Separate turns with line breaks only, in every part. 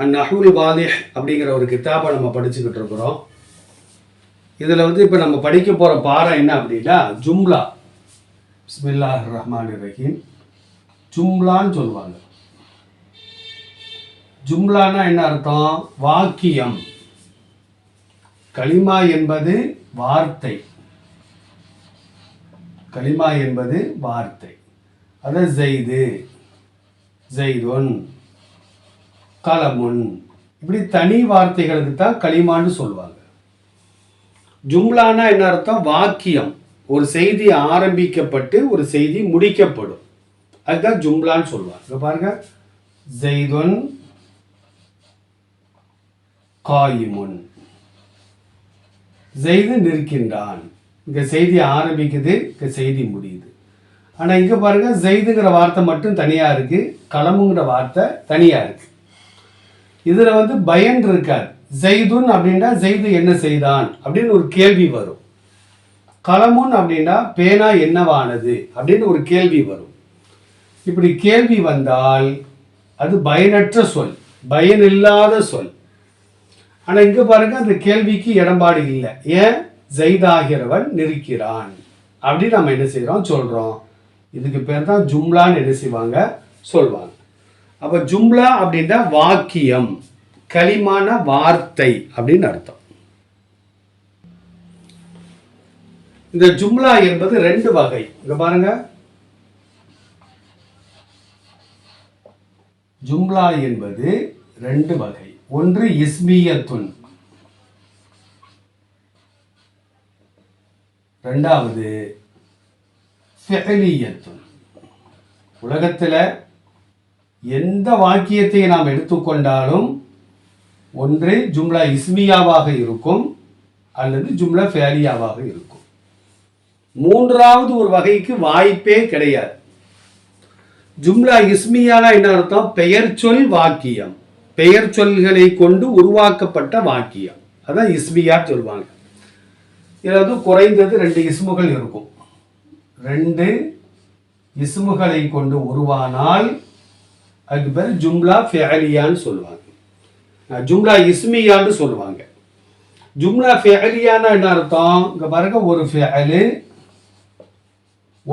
அந்நஹுல் வாலிஹ் அப்படிங்கிற ஒரு கித்தாபை நம்ம படிச்சுக்கிட்டு இருக்கிறோம். இதில் வந்து இப்போ நம்ம படிக்க போகிற பாடம் என்ன அப்படின்னா ஜும்லா. பிஸ்மில்லாஹ் ரஹ்மான் ரஹீம். ஜும்லான்னு சொல்லுவாங்க. ஜும்லானா என்ன அர்த்தம்? வாக்கியம். கலிமா என்பது வார்த்தை. கலிமா என்பது வார்த்தை. அதான் ஜெய்து. ஜெய்துன். கலமுன். இப்படி தனி வார்த்தைகளுக்கு தான் களிமான்னு சொல்லுவாங்க. ஜும்லானா என்ன அர்த்தம்? வாக்கியம். ஒரு செய்தி ஆரம்பிக்கப்பட்டு ஒரு செய்தி முடிக்கப்படும். அதுதான் ஜும்லான்னு சொல்லுவாங்க. பாருங்க. ஜெய்துன் காயிமுன். செய்து நிற்கின்றான். இங்க செய்தி ஆரம்பிக்குது இங்க செய்தி முடியுது. ஆனா இங்க பாருங்க செய்துங்கிற வார்த்தை மட்டும் தனியா இருக்கு களமுங்கிற வார்த்தை தனியா இருக்கு. இதுல வந்து பயன் இருக்காது. ஜெய்துன் அப்படின்னா ஜெய்து என்ன செய்தான்? அப்படின்னு ஒரு கேள்வி வரும். கலமுன் அப்படின்னா பேனா என்னவானது? அப்படின்னு ஒரு கேள்வி வரும். இப்படி கேள்வி வந்தால் அது பயனற்ற சொல். பயன் இல்லாத சொல். ஆனால் இங்கே பாருங்க அந்த கேள்விக்கு இடம்பாடு இல்லை. ஏன்? ஜெய்தாகிறவன் நிற்கிறான். அப்படின்னு நம்ம என்ன செய்கிறோம் சொல்கிறோம் இதுக்கு பேர் தான் ஜும்லான்னு என்ன செய்வாங்க? சொல்வாங்க. அப்ப ஜும்லா அப்படின்னா வாக்கியம் களிமான வார்த்தை அப்படின்னு அர்த்தம். இந்த ஜும்லா என்பது ரெண்டு வகை. இங்க பாருங்க. ஜும்லா என்பது ரெண்டு வகை. ஒன்று இஸ்மியத்துன். ரெண்டாவது ஃபிஅலியத்துன் உலகத்தில் எந்த வாக்கியத்தை நாம் எடுத்துக்கொண்டாலும் ஒன்று ஜும்லா இஸ்மியாவாக இருக்கும் அல்லது ஜும்லா ஃபேலியாவாக இருக்கும். மூன்றாவது ஒரு வகைக்கு வாய்ப்பே கிடையாது. ஜும்லா இஸ்மியானா என்ன அர்த்தம்? பெயர் சொல் வாக்கியம். பெயர் சொல்களை கொண்டு உருவாக்கப்பட்ட வாக்கியம். அதான் இஸ்மியா சொல்லுவாங்க இதில் வந்து குறைந்தது ரெண்டு இஸ்முகள் இருக்கும். ரெண்டு இஸ்முகளை கொண்டு உருவானால் அதுக்கு பேர் ஜும்லா ஃபேலியான்னு சொல்லுவாங்க. ஜும்லா இஸ்மியான்னு சொல்லுவாங்க. ஜும்லா ஃபேலியானா என்ன அர்த்தம்? இங்கே பாருங்க ஒரு ஃபேலு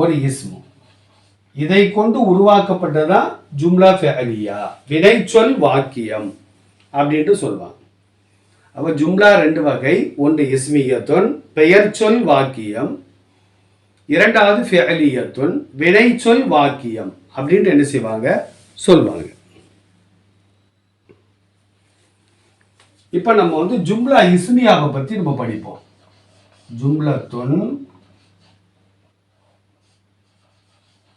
ஒரு இஸ்மு. இதை கொண்டு உருவாக்கப்பட்டதா ஜும்லா ஃபேலியா வினைச்சொல் வாக்கியம் அப்படின்ட்டு சொல்லுவாங்க. அப்போ ஜும்லா ரெண்டு வகை ஒன்று இஸ்மியத்துன் பெயர் சொல் வாக்கியம். இரண்டாவது ஃபெஅலியத்துன் வினைச்சொல் வாக்கியம். அப்படின்ட்டு என்ன செய்வாங்க? சொல்வாங்க. இப்போ நம்ம வந்து ஜும்லா இஸ்மியாவை பத்தி நம்ம படிப்போம். ஜும்லத்துன்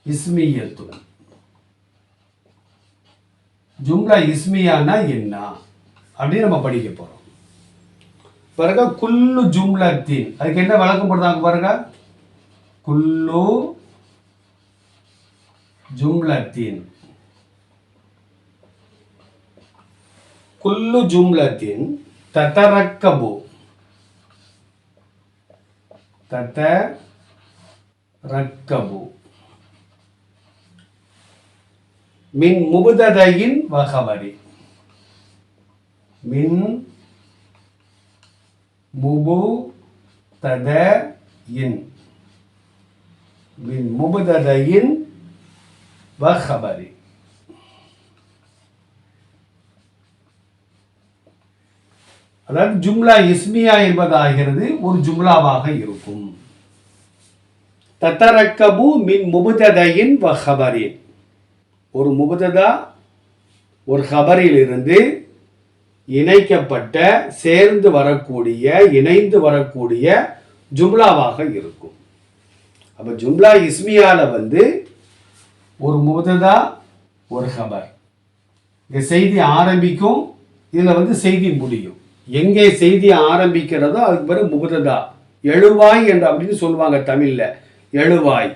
இஸ்மியத்துன். ஜும்லா இஸ்மியானா என்ன? அப்படின்னு நம்ம படிக்க போறோம். பாருங்க குல்லு ஜும்லத்தின். அதுக்கு என்ன விளக்கம் போடுறாங்க பாருங்க? குல்லு ஜும்லத்தின். குல்லு ஜும்லத்தின் ததரக்கபு ததரக்கபு மின் முபுததையின் வகவரி மின் முபு தத இன் மின் முபுததையின் வகபரி அதாவது ஜும்லா இஸ்மியா என்பதாகிறது ஒரு ஜும்லாவாக இருக்கும். தத்தரக்கபு மின் முபுததையின் வகபரின் ஒரு முபுததா ஒரு ஹபரிலிருந்து இணைக்கப்பட்ட சேர்ந்து வரக்கூடிய இணைந்து வரக்கூடிய ஜும்லாவாக இருக்கும். அப்போ ஜும்லா இஸ்மியாவில் வந்து ஒரு முபுததா ஒரு ஹபர். இந்த செய்தி ஆரம்பிக்கும் இதில் வந்து செய்தி முடியும். எங்கே செய்தி ஆரம்பிக்கிறதோ அதுக்கு பிறகு முகுததா. எழுவாய் என்று அப்படின்னு சொல்லுவாங்க தமிழில். எழுவாய்.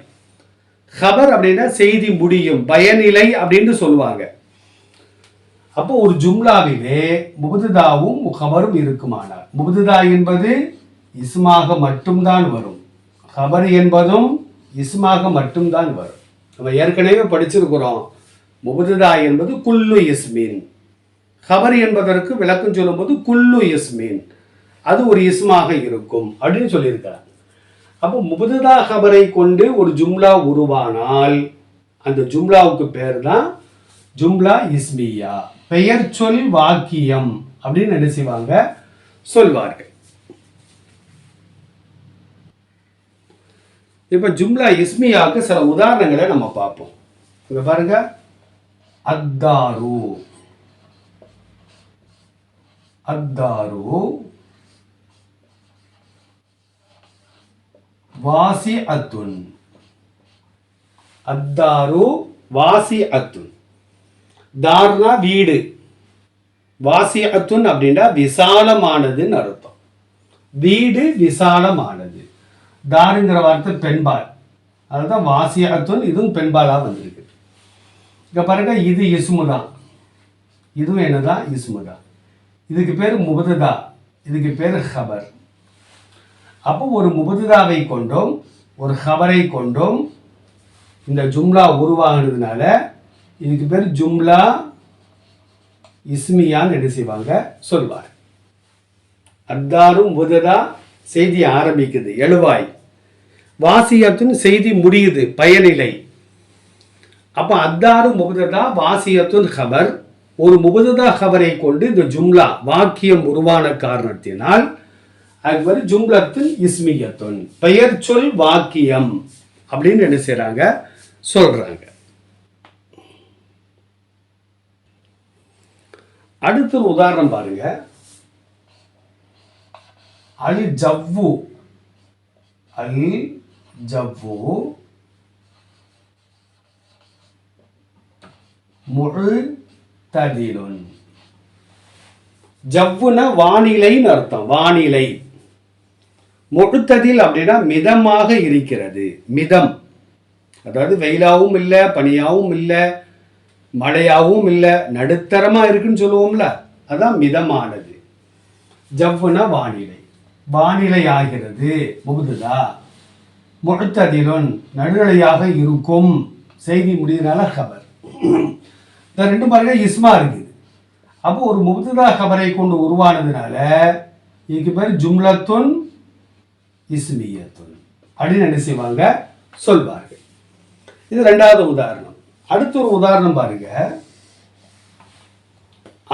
ஹபர் அப்படின்னா செய்தி முடியும் பயனிலை அப்படின்னு சொல்லுவாங்க. அப்போ ஒரு ஜும்லாவிலே முபுதுதாவும் ஹபரும் இருக்குமானார் முபுதுதா என்பது இஸ்மாக மட்டும்தான் வரும். ஹபர் என்பதும் இஸ்மாக மட்டும்தான் வரும். நம்ம ஏற்கனவே படிச்சிருக்கிறோம். முபுதுதா என்பது குல்லு இஸ்மின். ஹபர் என்பதற்கு விளக்கம் சொல்லும்போது குல்லு இஸ்மீன். அது ஒரு இஸ்மாக இருக்கும் அப்படின்னு சொல்லியிருக்கிறார் அப்போ முபுதுதா ஹபரை கொண்டு ஒரு ஜும்லா உருவானால் அந்த ஜும்லாவுக்கு பேர் தான் ஜும்லா இஸ்மியா. பெயர் சொல் வாக்கியம் அப்படின்னு என்ன செய்வாங்க? சொல்வார்கள். இப்போ ஜும்லா இஸ்மியாவுக்கு சில உதாரணங்களை நம்ம பார்ப்போம். இங்க பாருங்க. அத்தாரு. அத்தாரு வாசி அத்துன். அத்தாரு வாசி அத்துன். தார்னா வீடு. வாசி அத்துன் அப்படின்னா விசாலமானதுன்னு அர்த்தம். வீடு விசாலமானது. தாருங்கிற வார்த்தை பெண்பால். அதுதான் வாசி அத்துன் இதுவும் பெண்பாலாக வந்திருக்கு. இங்க பாருங்க இது இசுமு தான் இதுவும் என்னதான்? இசுமு தான் இதுக்கு பேர் முபதுதா. இதுக்கு பேர் ஹபர் அப்போ ஒரு முபதுதாவை கொண்டும் ஒரு ஹபரை கொண்டும். இந்த ஜும்லா உருவாகினதுனால இதுக்கு பேர் ஜும்லா இஸ்மியான்னு என்ன செய்வாங்க? சொல்வார். அத்தாரும் முபதுதா செய்தி ஆரம்பிக்குது எழுவாய். வாசியத்துன்னு செய்தி முடியுது பயனிலை. அப்போ அத்தாரும் முபதுதா வாசியத்துன் ஹபர் ஒரு முபததா ஹபரை கொண்டு இந்த ஜும்லா வாக்கியம் உருவான காரணத்தினால் அக்பர் பேர் இஸ்மியத்துன் பெயர் சொல் வாக்கியம் அப்படின்னு என்ன செய்றாங்க? சொல்றாங்க. அடுத்த ஒரு உதாரணம் பாருங்க. அல் ஜவ்வு. அல் ஜவ்வு முழு முழுத்ததிலுன் ஜவ்வுனா வானிலைன்னு அர்த்தம் வானிலை. முழுத்ததில் அப்படின்னா மிதமாக இருக்கிறது மிதம். அதாவது வெயிலாகவும் இல்லை பனியாகவும் இல்லை மழையாகவும் இல்லை நடுத்தரமாக இருக்குன்னு சொல்லுவோம்ல அதான் மிதமானது. ஜவ்வுனா வானிலை. வானிலை ஆகிறது முகுதுதா முழுத்ததிலுன் நடுநிலையாக இருக்கும். செய்தி முடியறனால ஹபர் இந்த ரெண்டு பாருங்க இஸ்மா இருக்குது. அப்போ ஒரு முகுதுதா கபரை கொண்டு உருவானதுனால இதுக்கு பேர் ஜும்லத்துன் இஸ்மியத்துன். அப்படின்னு என்ன செய்வாங்க? சொல்வார்கள். இது ரெண்டாவது உதாரணம். அடுத்த ஒரு உதாரணம் பாருங்க.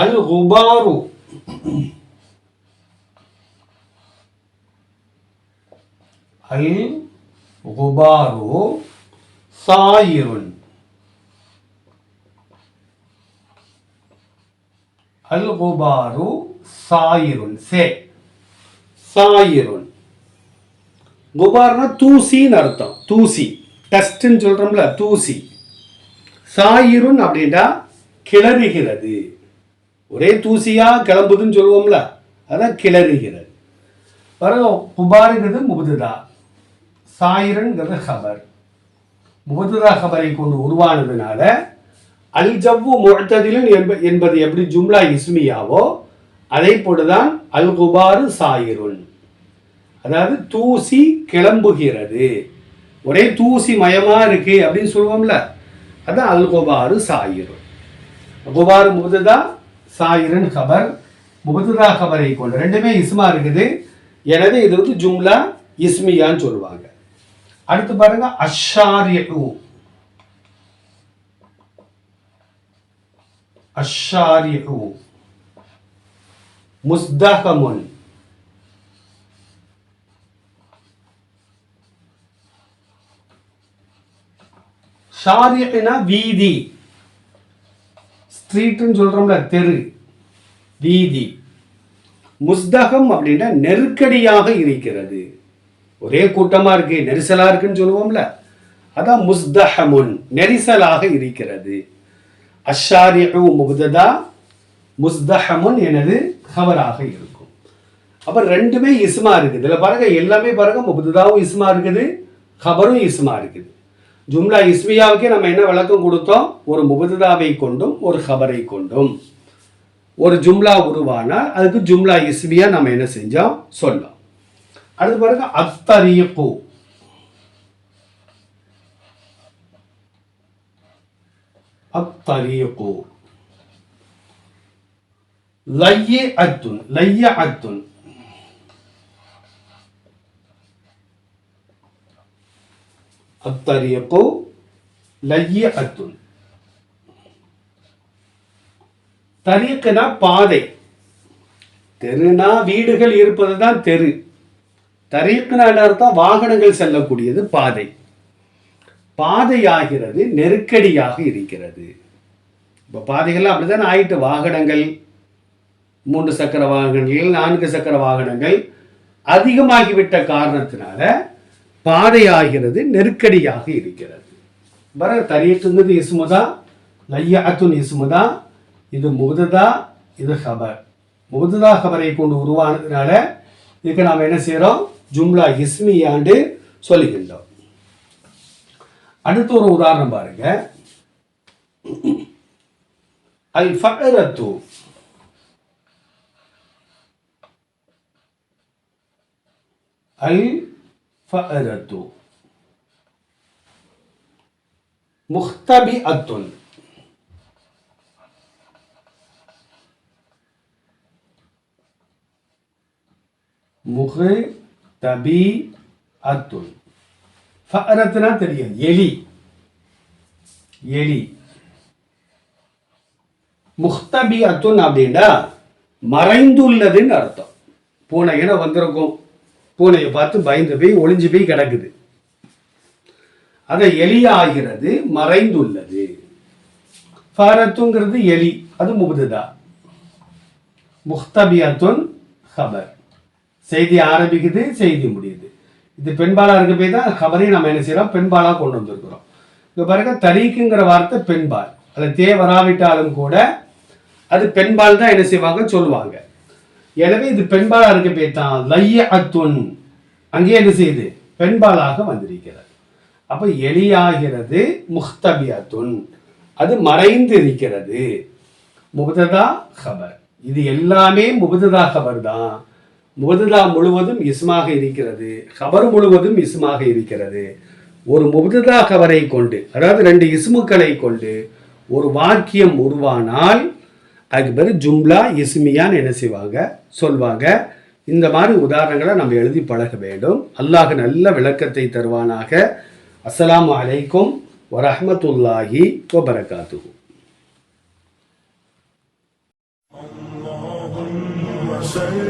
அல் குபாரு அல் குபாரு சாயிருன். அல் குபாரு சாயிருன் சே சாயிருன் குபார்னா தூசின்னு அர்த்தம் தூசி டஸ்ட்ன்னு சொல்கிறோம்ல தூசி சாயிருன் அப்படின்னா கிளறுகிறது ஒரே தூசியா கிளம்புதுன்னு சொல்லுவோம்ல அதான் கிளறுகிறது பிறகு குபாருங்கிறது முபதுதா சாயிரன்கிறது ஹபர் முபதுதா ஹபரை கொண்டு உருவானதுனால அல் ஜவ்வு முழத்ததிலும் என்ப- என்பது எப்படி ஜும்லா இஸ்மியாவோ அதே போலதான் அல் குபாரு சாயிருன். அதாவது தூசி கிளம்புகிறது. ஒரே தூசி மயமா இருக்கு அப்படின்னு சொல்லுவோம்ல அதான் அல் குபாரு சாயிருன். குபாரு முகதுதா சாயிருன் கபர் முகதுதா கபரை கொண்டு ரெண்டுமே இஸ்மா இருக்குது. எனவே இது வந்து ஜும்லா இஸ்மியான்னு சொல்லுவாங்க. அடுத்து பாருங்க அஷாரியு அஷாரிஹு. முஸ்தகமுன் ஷாரியனா வீதி. ஸ்ட்ரீட்னு சொல்றோம்ல தெரு. வீதி. முஸ்தகம் அப்படின்னா நெருக்கடியாக இருக்கிறது. ஒரே கூட்டமா இருக்கு நெரிசலா இருக்குன்னு சொல்லுவோம்ல. அதான் முஸ்தஹமுன் நெரிசலாக இருக்கிறது. அஷாரிஉ முபததா முஸ்தஹமுன் எனது ஹவராக இருக்கும். அப்போ ரெண்டுமே இஸ்மா இருக்குது. இதில் பாருங்க எல்லாமே பாருங்க முபுதாவும் இஸ்மா இருக்குது ஹபரும் இஸ்மா இருக்குது. ஜும்லா இஸ்மியாவுக்கே நம்ம என்ன விளக்கம் கொடுத்தோம்? ஒரு முபுதாவை கொண்டும் ஒரு ஹபரை கொண்டும். ஒரு ஜும்லா உருவானால் அதுக்கு ஜும்லா இஸ்மியா நம்ம என்ன செஞ்சோம்? சொல்லலாம் அடுத்து பாருங்க பூ அத்தரீகு லைய அத்துன் லைய அத்துன் அத்தரீகு லைய அத்துன் தரீக்குனா பாதை. தெருனா வீடுகள் இருப்பது தான் தெரு. தரீக்குனா என்ன அர்த்தம்? வாகனங்கள் செல்லக்கூடியது பாதை. பாதையாகிறது நெருக்கடியாக இருக்கிறது. இப்போ பாதைகள்லாம் அப்படிதான் ஆயிட்டு வாகனங்கள் மூன்று சக்கர வாகனங்கள் நான்கு சக்கர வாகனங்கள் அதிகமாகிவிட்ட காரணத்தினால பாதையாகிறது நெருக்கடியாக இருக்கிறது. வர தரியத்துங்கிறது இசுமுதா லையாத்துன் இசுமுதா இது முகுததா இது ஹபர். முகுததா ஹபரை கொண்டு உருவானதுனால இதுக்கு நாம் என்ன செய்கிறோம் ஜும்லா இஸ்மி ஆண்டு சொல்லுகின்றோம். அடுத்து ஒரு உதாரணம் பாருங்க. அல் ஃபஅரத்து அல் ஃபஅரத்து முஹ்தபிஅத்துன். முகு தபி அத்துல் ஃபரத்துனா தெரியும் எலி. எலி. முக்தபி அத்துன் அப்படின்னா மறைந்துள்ளதுன்னு அர்த்தம். பூனையின வந்திருக்கும். பூனையை பார்த்து பயந்து போய் ஒளிஞ்சு போய் கிடக்குது. அதை எலியாகிறது மறைந்துள்ளது. ஃபரத்துங்கிறது எலி. அது முபுதுதா. முக்தபியத்துன் ஹபர். செய்தி ஆரம்பிக்குது செய்தி முடியுது. இது பெண்பாலாக இருக்க போய் தான் ஹபரை நம்ம என்ன செய்கிறோம் பெண்பாலாக கொண்டு வந்திருக்கிறோம். இப்போ பாருங்க தரீக்குங்கிற வார்த்தை பெண்பால். அது தே வராவிட்டாலும் கூட அது பெண்பால் தான் என்ன செய்வாங்க சொல்லுவாங்க. எனவே இது பெண்பாலாக இருக்க போய் தான் லைய அத்துன் அங்கே என்ன செய்யுது? பெண்பாலாக வந்திருக்கிறது. அப்போ எலியாகிறது முஹ்தபியத்துன். அது மறைந்து இருக்கிறது முபததா ஹபர் இது எல்லாமே முபததா ஹபர் தான். முபததா முழுவதும் இஸ்மாக இருக்கிறது. ஹபர் முழுவதும் இஸ்மாக இருக்கிறது. ஒரு முபததா கவரை கொண்டு அதாவது ரெண்டு இஸ்முக்களை கொண்டு ஒரு வாக்கியம் உருவானால் அதுக்கு பேர் ஜும்லா இஸ்மியான்னு என்ன செய்வாங்க? சொல்வாங்க. இந்த மாதிரி உதாரணங்களை நம்ம எழுதி பழக வேண்டும். அல்லாஹ் நல்ல விளக்கத்தை தருவானாக. அஸ்லாம் அலைக்கும் வரஹ்மத்துல்லாஹி வபரகாத்துஹு.
صل